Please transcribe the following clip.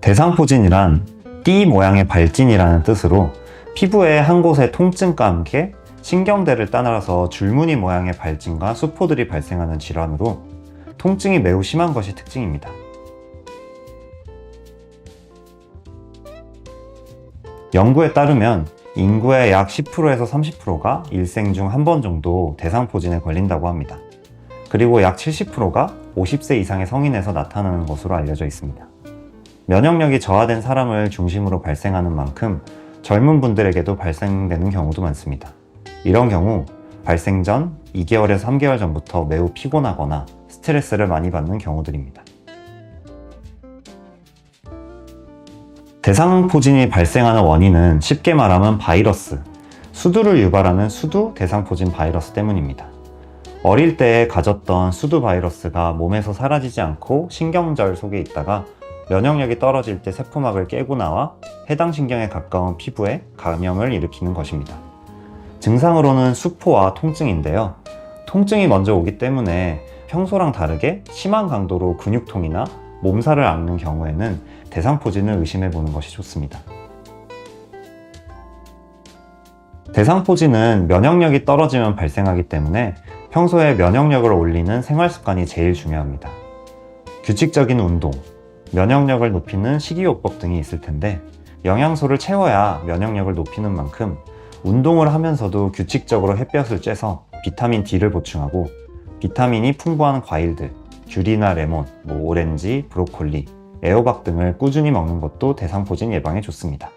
대상포진이란 띠 모양의 발진이라는 뜻으로 피부의 한 곳의 통증과 함께 신경대를 따라서 줄무늬 모양의 발진과 수포들이 발생하는 질환으로 통증이 매우 심한 것이 특징입니다. 연구에 따르면 인구의 약 10%에서 30%가 일생 중 한 번 정도 대상포진에 걸린다고 합니다. 그리고 약 70%가 50세 이상의 성인에서 나타나는 것으로 알려져 있습니다. 면역력이 저하된 사람을 중심으로 발생하는 만큼 젊은 분들에게도 발생되는 경우도 많습니다. 이런 경우 발생 전 2개월에서 3개월 전부터 매우 피곤하거나 스트레스를 많이 받는 경우들입니다. 대상포진이 발생하는 원인은 쉽게 말하면 바이러스, 수두를 유발하는 수두 대상포진 바이러스 때문입니다. 어릴 때 가졌던 수두 바이러스가 몸에서 사라지지 않고 신경절 속에 있다가 면역력이 떨어질 때 세포막을 깨고 나와 해당 신경에 가까운 피부에 감염을 일으키는 것입니다. 증상으로는 수포와 통증인데요. 통증이 먼저 오기 때문에 평소랑 다르게 심한 강도로 근육통이나 몸살을 앓는 경우에는 대상포진을 의심해 보는 것이 좋습니다. 대상포진은 면역력이 떨어지면 발생하기 때문에 평소에 면역력을 올리는 생활 습관이 제일 중요합니다. 규칙적인 운동, 면역력을 높이는 식이요법 등이 있을 텐데 영양소를 채워야 면역력을 높이는 만큼 운동을 하면서도 규칙적으로 햇볕을 쬐서 비타민 D를 보충하고 비타민이 풍부한 과일들, 귤이나 레몬, 뭐 오렌지, 브로콜리, 애호박 등을 꾸준히 먹는 것도 대상포진 예방에 좋습니다.